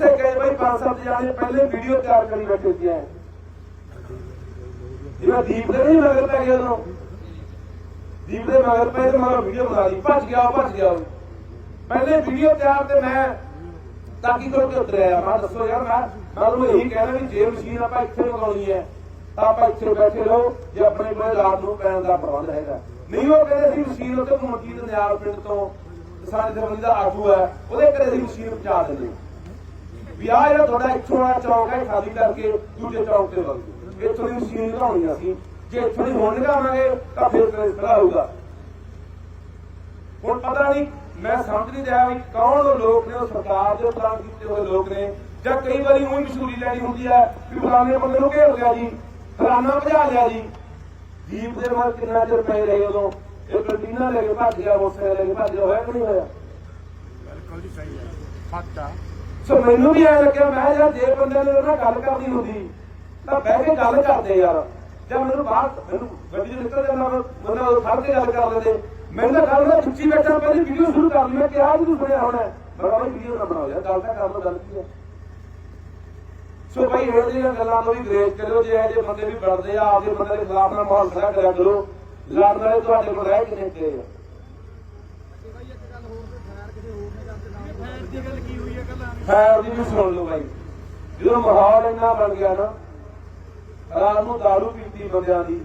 ਉੱਥੇ ਗਏ ਬਈ ਪੰਜ ਸੱਤ ਜਾਣੇ ਪਹਿਲੇ ਵੀਡੀਓ ਤਿਆਰ ਕਰੀ ਬੈਠੇ ਸੀ ਐ। ਜਿਵੇਂ ਦੀਪ ਦੇ ਨਹੀਂ ਮਗਰ ਪੈ ਗਿਆ ਉਹਨੂੰ ਦੀਪ ਦੇ ਮਗਰ ਪੈ ਤੇ ਮਗਰ ਵੀਡੀਓ ਬਣਾ ਲਈ। ਭੱਜ ਗਿਆ ਭੱਜ ਗਿਆ ਪਹਿਲੇ ਵੀਡੀਓ ਤਿਆਰ ਤੇ ਮੈਂ ਤਾਕੀ ਕਰਕੇ ਉਤਰਿਆ ਮੈਂ ਦੱਸੋ ਯਾਰ, ਮੈਂ ਮੈਂ ਤੁਹਾਨੂੰ ਇਹੀ ਕਹਿਣਾ ਵੀ ਜੇ ਮਸ਼ੀਨ ਆਪਾਂ ਇੱਥੇ ਲਗਾਉਣੀ ਹੈ ਤਾਂ ਆਪਾਂ ਇੱਥੇ ਬੈਠੇ ਰਹੋ, ਜੇ ਆਪਣੇ ਕੋਲ ਰਾਤ ਨੂੰ ਪੈਣ ਦਾ ਪ੍ਰਬੰਧ ਹੈਗਾ। ਨਹੀਂ, ਉਹ ਕਹਿੰਦੇ ਸੀ ਮਸ਼ੀਨ ਉੱਤੇ ਮਨਜੀਤ ਨਿਆਲ ਪਿੰਡ ਤੋਂ ਸਾਡੇ ਦਰਬੰਦੀ ਦਾ ਆਗੂ ਹੈ, ਉਹਦੇ ਘਰੇ ਅਸੀਂ ਮਸ਼ੀਨ ਪਹੁੰਚਾ ਦਿੰਦੇ ਵੀ ਆ ਜਿਹੜਾ ਤੁਹਾਡਾ ਇੱਥੋਂ ਆ ਚੌਂਕ ਹੈ ਖਾਲੀ ਕਰਕੇ ਦੂਜੇ ਚੌਂਕ ਤੇ ਵਗ ਇੱਥੋਂ ਦੀ ਮਸ਼ੀਨ ਲਗਾਉਣੀ ਅਸੀਂ। ਜੇ ਇੱਥੋਂ ਦੀ ਹੁਣ ਲਗਾਵਾਂਗੇ, ਤਾਂ ਫਿਰ ਕਿਹੜਾ ਹੋਊਗਾ। ਹੁਣ ਪਤਾ ਨਹੀਂ, ਮੈਂ ਸਮਝ ਨਹੀਂ ਰਿਹਾ ਵੀ ਕੌਣ ਲੋਕ ਨੇ, ਉਹ ਸਰਕਾਰ ਦੇ ਉਪਰਾਂ ਕੀਤੇ ਹੋਏ ਲੋਕ ਨੇ, ਜਾਂ ਕਈ ਵਾਰੀ ਉਹੀ ਮਸ਼ਹੂਰੀ ਲੈਣੀ ਹੁੰਦੀ ਹੈ ਵੀ ਫਲਾਣੇ ਬੰਦੇ ਨੂੰ ਘੇਰ ਲਿਆ ਜੀ, ਫਲਾਣਾ ਭਜਾ ਲਿਆ ਜੀ। ਜੀਪ ਦੇ ਮਗਰ ਕਿੰਨਾ ਚਿਰ ਪਏ ਰਹੇ ਉਦੋਂ? ਇਹ ਕੰਟੀਨਾ ਲੈ ਕੇ ਭੱਜ ਗਿਆ, ਮੋਟਰਸਾਈਕਲ ਲੈ ਕੇ ਭੱਜ ਗਿਆ, ਹੋਇਆ ਕਿ ਨਹੀਂ ਹੋਇਆ? ਬਿਲਕੁਲ ਜੀ ਸਹੀ ਹੈ। ਸੱਚ ਸੋ ਮੈਨੂੰ ਵੀ ਐ ਲੱਗਿਆ, ਮੈਂ ਯਾਰ ਜੇ ਬੰਦੇ ਨੇ ਉਹਨਾਂ ਗੱਲ ਕਰਨੀ ਹੁੰਦੀ, ਤਾਂ ਬਹਿ ਕੇ ਗੱਲ ਕਰਦੇ ਯਾਰ। ਜਾਂ ਮੈਨੂੰ ਬਾਹਰ, ਮੈਨੂੰ ਗੱਡੀ ਚ ਨਿਕਲ ਜਾਂਦਾ ਬੰਦਾ ਖੜ ਕੇ ਗੱਲ ਕਰ ਲੈਂਦੇ। ਮੈਂ ਤਾਂ ਗੱਲ ਮੈਂ ਖਿੱਚੀ ਬੈਠਾ ਪਹਿਲੀ ਵੀਡੀਓ ਸ਼ੁਰੂ ਕਰ ਲਈ, ਮੈਂ ਕਿਹਾ ਵੀ ਤੂੰ ਸੁਣਿਆ ਹੋਣਾ। ਮੈਂ ਕਿਹਾ ਵੀਡੀਓ ਨਾ ਬਣਾਓ ਯਾਰ, ਗੱਲ ਤਾਂ ਕਰ ਲਓ ਗੱਲ ਕੀ ਹੈ। ਸੋ ਭਾਈ ਇਹ ਜਿਹੜੀਆਂ ਗੱਲਾਂ ਤੋਂ ਵੀ ਗ੍ਰੇਸ ਕਰਿਓ, ਜੇ ਇਹੋ ਜਿਹੇ ਬੰਦੇ ਵੀ ਬਣਦੇ ਆ, ਆਪਦੇ ਬੰਦੇ ਦੇ ਖਿਲਾਫ ਨਾਲ ਮਾਹੌਲ ਖੜਾ ਕਰਿਆ ਕਰੋ। ਲੜਨ ਵਾਲੇ ਤੁਹਾਡੇ ਕੋਲ ਰਹਿ ਕਿਨੇ ਤੇ ਆ ਫੈਰ ਦੀ ਗੱਲ ਕੀ ਹੋਈ ਹੈ ਕੱਲ ਖੈਰ ਦੀ ਵੀ ਸੁਣ ਲਓ ਬਾਈ। ਜਦੋਂ ਮਾਹੌਲ ਇੰਨਾ ਬਣ ਗਿਆ ਨਾ, ਰਾਤ ਨੂੰ ਦਾਰੂ ਪੀਤੀ ਬੰਦਿਆਂ ਦੀ,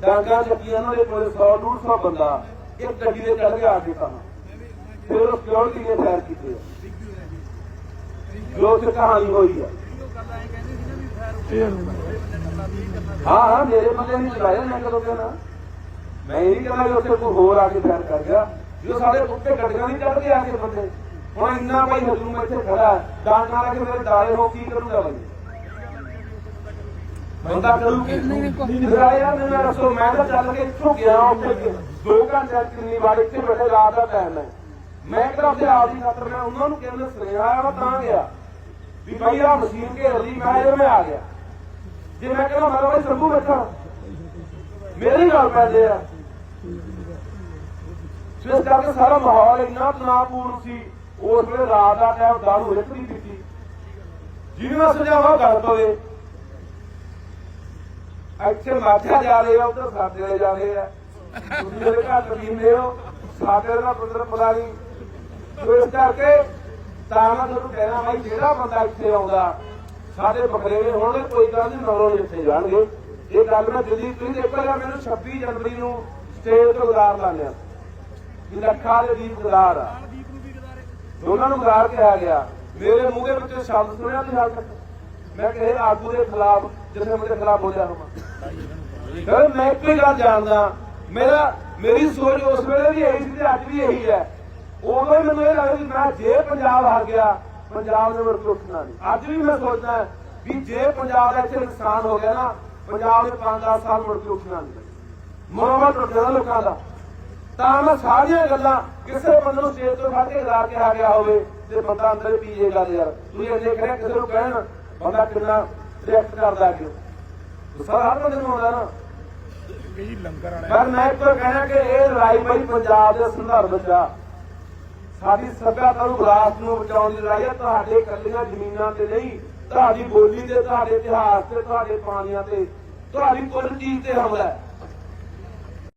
ਡਾਂਗਾ ਚੱਕੀਆਂ ਉਹਨਾਂ ਦੇ ਕੋਲ 100 150 ਬੰਦਾ, ਇੱਕ ਗੱਡੀ ਦੇ ਚੜ ਗਿਆ ਆ ਕੇ ਤਾਂ। ਫਿਰ ਉਹ ਸਿਕਿਉਰਿਟੀ ਨੇ ਫੈਰ ਕੀਤੇ। ਜੋ ਉੱਥੇ ਕਹਾਣੀ ਹੋਈ ਆ। ਹਾਂ ਹਾਂ, ਮੇਰੇ ਬੰਦੇ ਨਹੀਂ ਚਲਾਇਆ, ਮੈਂ ਕਦੋਂ ਕਹਿਣਾ? ਮੈਂ ਇਹ ਨਹੀਂ ਕਹਿੰਦਾ ਵੀ ਉੱਥੇ ਕੋਈ ਹੋਰ ਆ ਕੇ ਫੈਰ ਕਰ ਗਿਆ। ਜੋ ਸਾਡੇ ਉੱਤੇ ਗੱਡੀਆਂ ਨਹੀਂ ਚੜਦੇ ਆ ਕੇ ਬੰਦੇ। ਹੁਣ ਇੰਨਾ ਭਾਈ ਹਜੂਮ ਇੱਥੇ ਖੜਾ ਹੈ, ਡਾਂਗਾ ਲਾ ਕੇ ਮੇਰੇ ਦਾਲੇ ਹੋ ਕੀ ਕਰੂਗਾ ਬਾਈ? ਬੰਦਾ ਕਰੂ ਕੀ ਮੇਰਾ ਯਾਰ ਮੈਨੂੰ ਦੱਸੋ ਮੈਂ ਤਾਂ ਚੱਲ ਕੇ ਇੱਥੋਂ ਗਿਆ ਉੱਥੇ ਦੋ ਘੰਟੇ ਕਿੰਨੀ ਵਾਰ ਇੱਥੇ ਬੈਠੇ ਰਾਤ ਦਾ ਟਾਈਮ ਹੈ। ਮੈਂ ਕਿਹਾ ਆਪਣੇ ਆਪ ਦੀ ਖਾਤਰ ਮੈਂ ਉਹਨਾਂ ਨੂੰ ਕਹਿੰਦਾ ਸੁਨੇਹਾ ਆਇਆ ਮੈਂ ਤਾਂ ਗਿਆ। ਵੀ ਭਾਈ ਆ ਮਸ਼ੀਨ ਘੇਰ ਲਈ ਮੈਂ ਇਹ ਮੈਂ ਆ ਗਿਆ। ਜੇ ਮੈਂ ਕਹਿੰਦਾ ਮੈਂ ਭਾਈ ਸੰਭੂ ਬੈਠਾ। ਮੇਰੀ ਗੱਲ ਪੈਂਦੇ ਆ। ਸੋ ਇਸ ਕਰਕੇ ਸਾਰਾ ਮਾਹੌਲ ਇੰਨਾ ਤਣਾਅਪੂਰਨ ਸੀ। ਉਸ ਵੇਲੇ ਰਾਤ ਦਾ ਟਾਈਮ ਦਾਰੂ ਇੱਕ ਨਹੀਂ ਪੀਤੀ। ਜਿਹਨੂੰ ਮੈਂ ਸਮਝਾਵਾਂ ਉਹ ਗੱਲ ਪਵੇ ਇੱਥੇ ਮਾਥਾ ਜਾ ਰਹੇ ਆ, ਉਧਰ ਸਾਡੇ ਜਾ ਰਹੇ ਆ। ਤੁਸੀਂ ਮੇਰੇ ਘਰ ਪੀਂਦੇ ਹੋ, ਸਾਡੇ ਦਾ ਪੁੱਤਰ ਪਤਾ ਨਹੀਂ। ਇਸ ਕਰਕੇ ਤਾਂ ਮੈਂ ਤੁਹਾਨੂੰ ਕਹਿਣਾ ਭਾਈ, ਜਿਹੜਾ ਬੰਦਾ ਇੱਥੇ ਆਉਂਦਾ, ਸਾਡੇ ਬਕਰੇਵੇ ਹੋਣਗੇ ਕੋਈ ਗੱਲ ਨਹੀਂ ਨੌਰੋਂ ਇੱਥੇ ਜਾਣਗੇ। ਇਹ ਗੱਲ ਮੈਂ ਦਿੱਲੀ, ਤੁਸੀਂ ਦੇਖੋ ਜਾਂ ਮੈਨੂੰ 26 ਜਨਵਰੀ ਨੂੰ ਸਟੇਜ ਤੋਂ ਗਦਾਰ ਲਾਣਿਆ ਕਿ ਲੱਖਾਂ ਦੇ ਦੀਪ ਗਦਾਰ ਆ। ਦੋਨਾਂ ਨੂੰ ਗਦਾਰ ਕਿਹਾ ਗਿਆ। ਮੇਰੇ ਮੂੰਹ ਦੇ ਵਿੱਚ ਸ਼ਬਦ ਸੁਣਿਆ ਨਹੀਂ ਹਾਲ ਤੱਕ ਮੈਂ ਕਿਸੇ ਆਗੂ ਦੇ ਖਿਲਾਫ ਜਿਸੇ ਮੇਰੇ ਖਿਲਾਫ ਬੋਲਿਆ ਹੋਵਾਂ। ਫਿਰ ਮੈਂ ਇੱਕੋ ਗੱਲ ਜਾਣਦਾ, ਮੇਰਾ, ਮੇਰੀ ਸੋਚ ਉਸ ਵੇਲੇ ਵੀ ਇਹੀ ਸੀ ਤੇ ਅੱਜ ਵੀ ਇਹੀ ਹੈ। ਉਦੋਂ ਹੀ ਮੈਨੂੰ ਇਹ ਲੱਗਦਾ ਵੀ ਮੈਂ ਜੇ ਪੰਜਾਬ ਹਾਰ ਗਿਆ, ਪੰਜਾਬ ਨੇ ਮੇਰੇ ਕੋਲ ਉੱਠਣਾ ਨਹੀਂ। ਅੱਜ ਵੀ ਮੈਂ ਸੋਚਦਾ ਵੀ ਜੇ ਪੰਜਾਬ ਦਾ ਇੱਥੇ ਨੁਕਸਾਨ ਹੋ ਗਿਆ ਨਾ, ਪੰਜਾਬ ਦੇ 5-10 ਸਾਲ ਮੁੜ ਕੇ ਉੱਠਣਾ ਨਹੀਂ। ਮਨੋਬਲ ਟੁੱਟ ਜਾਣਾ ਲੋਕਾਂ ਦਾ। ਤਾਂ ਮੈਂ ਸਾਰੀਆਂ ਗੱਲਾਂ ਕਿਸੇ ਬੰਦੇ ਨੂੰ ਸਟੇਜ ਤੋਂ ਫੜ ਕੇ ਲਾ ਕੇ ਆ ਗਿਆ ਹੋਵੇ ਤੇ ਬੰਦਾ ਅੰਦਰ ਪੀ ਜੇਗਾ ਯਾਰ, ਤੁਸੀਂ ਇੰਨੇ ਕਰਿਆ ਕਿਸੇ ਨੂੰ ਕਹਿਣ, ਬੰਦਾ ਕਿੰਨਾ ਰਿਐਕਟ ਕਰਦਾ ਕਿ ਗੁੱਸਾ ਹਰ ਬੰਦੇ ਨੂੰ ਆਉਂਦਾ ਨਾ। ਕਈ ਲੰਗਰ ਵਾਲੇ ਪਰ ਮੈਂ ਇੱਕ ਕਹਿਣਾ ਕਿ ਇਹ ਲੜਾਈ ਬਈ ਪੰਜਾਬ ਦੇ ਸੰਦਰਭ ਵਿੱਚ ਆ। ਸਾਡੀ ਸੱਭਿਅਤਾ ਨੂੰ ਵਿਰਾਸਤ ਨੂੰ ਬਚਾਉਣ ਦੀ ਲੜਾਈ ਆ, ਤੁਹਾਡੇ ਕੱਲੀਆਂ ਜ਼ਮੀਨਾਂ ਤੇ ਨਹੀਂ, ਤੁਹਾਡੀ ਬੋਲੀ ਤੇ, ਤੁਹਾਡੇ ਇਤਿਹਾਸ ਤੇ, ਤੁਹਾਡੇ ਪਾਣੀਆਂ ਤੇ, ਤੁਹਾਡੀ ਕੁੱਲ ਚੀਜ਼ ਤੇ ਹਮਲਾ ਹੈ।